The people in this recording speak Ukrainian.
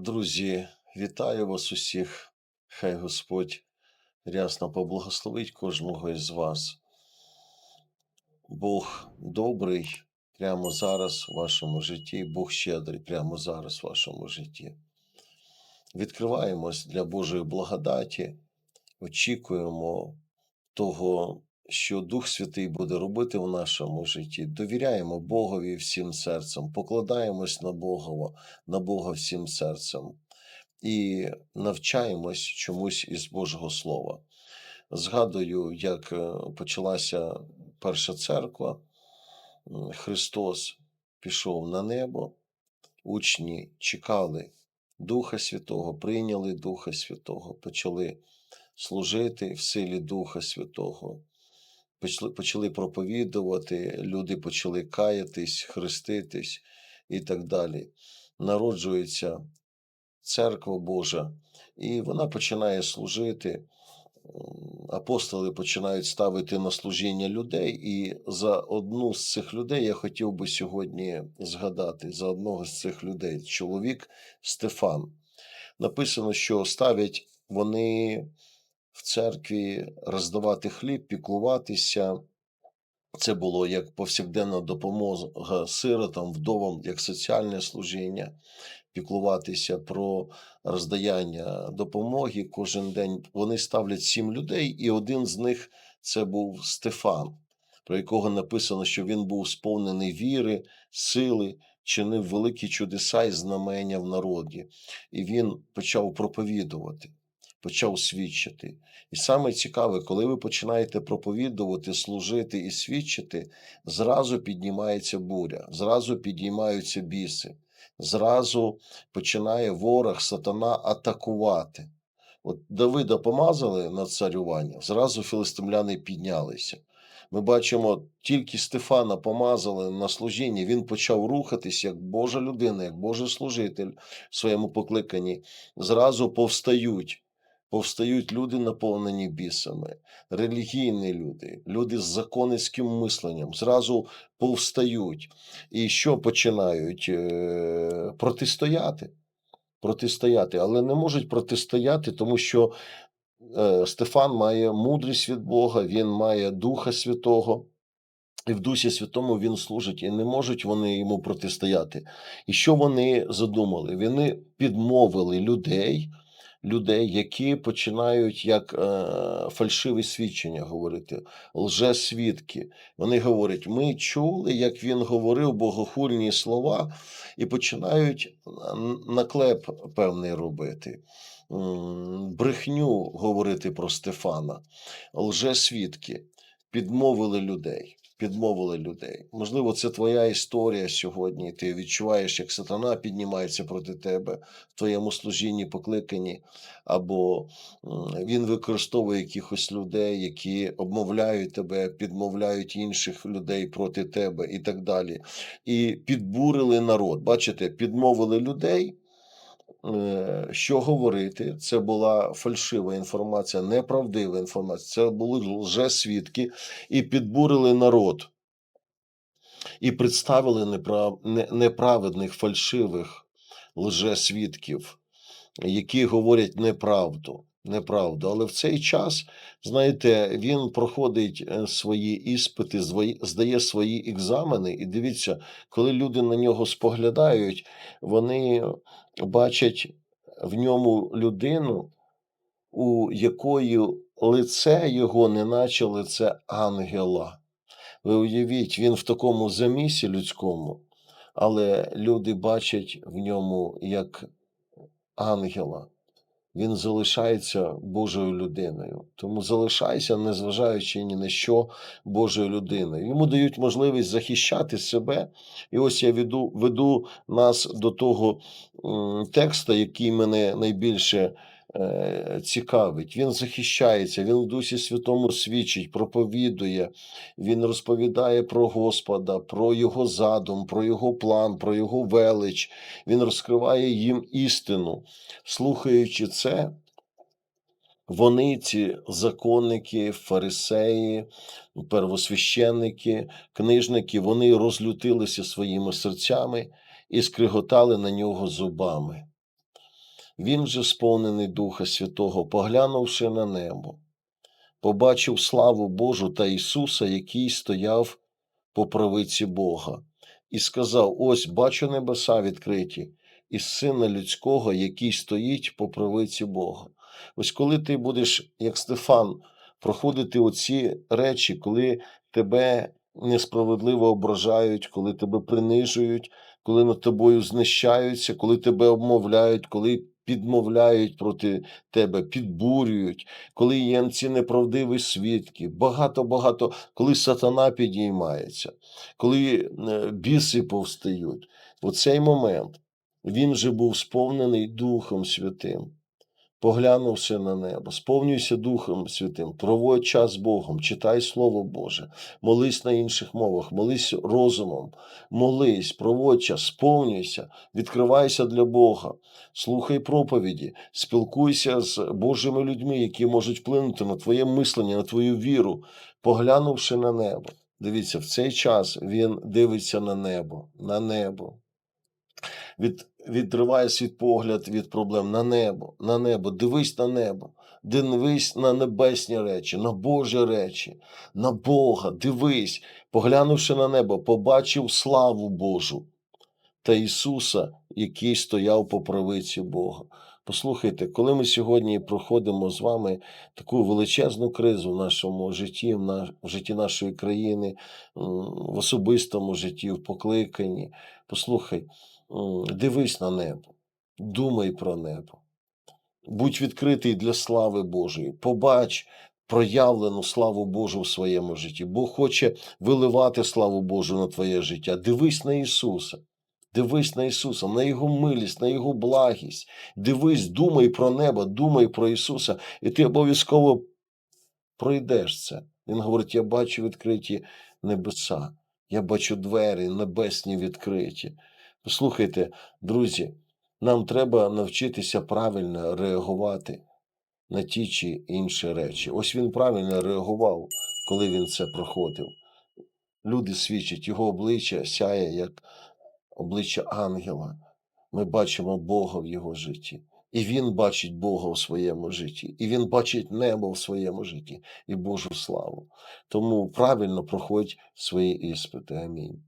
Друзі, вітаю вас усіх. Хай Господь рясно поблагословить кожного із вас. Бог добрий прямо зараз в вашому житті, Бог щедрий прямо зараз в вашому житті. Відкриваємось для Божої благодаті, очікуємо того, що Дух Святий буде робити в нашому житті. Довіряємо Богові всім серцем, покладаємось на Бога, на Бога всім серцем і навчаємось чомусь із Божого Слова. Згадую, як е, почалася перша церква, Христос пішов на небо, учні чекали Духа Святого, прийняли Духа Святого, почали служити в силі Духа Святого, почали, проповідувати, люди почали каятись, хреститись і так далі. Народжується церква Божа, і вона починає служити. Апостоли починають ставити на служіння людей, і за одну з цих людей я хотів би сьогодні згадати за одного з цих людей, чоловік Стефан. Написано, що ставлять вони в церкві роздавати хліб, піклуватися. Це було як повсякденна допомога сиротам, вдовам, як соціальне служіння, піклуватися про роздаяння допомоги кожен день. Вони ставлять сім людей, і один з них це був Стефан, про якого написано, що він був сповнений віри, сили, чинив великі чудеса і знамення в народі. І він почав проповідувати. Почав свідчити. І саме цікаве, коли ви починаєте проповідувати, служити і свідчити, зразу піднімається буря, зразу підіймаються біси, зразу починає ворог, сатана атакувати. От Давида помазали на царювання, зразу філистимляни піднялися. Ми бачимо, тільки Стефана помазали на служінні, він почав рухатись як Божа людина, як Божий служитель в своєму покликанні. Зразу повстають. Повстають люди, наповнені бісами, релігійні люди, люди з законницьким мисленням, зразу повстають. І що починають? Е, Протистояти. Протистояти, але не можуть протистояти, тому що е, Стефан має мудрість від Бога, він має Духа Святого. І в Дусі Святому він служить, і не можуть вони йому протистояти. І що вони задумали? Вони підмовили людей, людей, які починають як е, фальшиві свідчення говорити, лжесвідки. Вони говорять: ми чули, як він говорив богохульні слова, і починають наклеп певний робити. Брехню говорити про Стефана, лжесвідки, підмовили людей. Підмовили людей. Можливо, це твоя історія сьогодні. Ти відчуваєш, як сатана піднімається проти тебе в твоєму служінні, покликанні, або він використовує якихось людей, які обмовляють тебе, підмовляють інших людей проти тебе і так далі. І підбурили народ. Бачите, підмовили людей. Е, Що говорити? Це була фальшива інформація, неправдива інформація. Це були лжесвідки і підбурили народ і представили неправедних фальшивих лжесвідків, які говорять неправду. Неправду, але в цей час, знаєте, він проходить е, свої іспити, здає свої екзамени, і дивіться, коли люди на нього споглядають, вони бачать в ньому людину, у якої лице його, неначе лице ангела. Ви уявіть, він в такому замісі людському, але люди бачать в ньому як ангела. Він залишається Божою людиною. Тому залишайся, незважаючи ні на що Божою людиною. Йому дають можливість захищати себе. І ось я веду, веду нас до того текста, який мене найбільше цікавить. Він захищається, він в Дусі Святому свідчить, проповідує, він розповідає про Господа, про його задум, про його план, про його велич. Він розкриває їм істину. Слухаючи це, вони, ці законники, фарисеї, первосвященники, книжники, вони розлютилися своїми серцями і скриготали на нього зубами. Він же, сповнений Духа Святого, поглянувши на небо, побачив славу Божу та Ісуса, який стояв по правиці Бога, і сказав: Ось бачу небеса відкриті, і сина людського, який стоїть по правиці Бога. Ось коли ти будеш, як Стефан, проходити оці речі, коли тебе несправедливо ображають, коли тебе принижують, коли над тобою знищаються, коли тебе обмовляють, коли підмовляють проти тебе, підбурюють, коли є ці неправдиві свідки, багато-багато, коли сатана підіймається, коли е, біси повстають. У цей момент він же був сповнений Духом Святим. Поглянувши на небо, сповнюйся Духом Святим, проводь час з Богом, читай Слово Боже, молись на інших мовах, молись розумом, молись, проводь час, сповнюйся, відкривайся для Бога, слухай проповіді, спілкуйся з Божими людьми, які можуть вплинути на твоє мислення, на твою віру, поглянувши на небо. Дивіться, в цей час він дивиться на небо, на небо від, відриває свій погляд від проблем на небо, на небо, дивись на небо, дивись на небесні речі, на Божі речі, на Бога, дивись, поглянувши на небо, побачив славу Божу та Ісуса, який стояв по правиці Бога. Послухайте, коли ми сьогодні проходимо з вами таку величезну кризу в нашому житті, в, житті нашої країни, в особистому житті, в покликанні, послухай, дивись на небо, думай про небо, будь відкритий для слави Божої, побач проявлену славу Божу в своєму житті. Бог хоче виливати славу Божу на твоє життя. Дивись на Ісуса. Дивись на Ісуса, на Його милість, на Його благість. Дивись, думай про небо, думай про Ісуса, і ти обов'язково пройдеш це. Він говорить: я бачу відкриті небеса, я бачу двері небесні відкриті. Послухайте, друзі, нам треба навчитися правильно реагувати на ті чи інші речі. Ось він правильно реагував, коли він це проходив. Люди свідчать, його обличчя сяє, як обличчя ангела. Ми бачимо Бога в його житті. І він бачить Бога в своєму житті, і він бачить небо в своєму житті і Божу славу. Тому правильно проходь свої іспити. Амінь.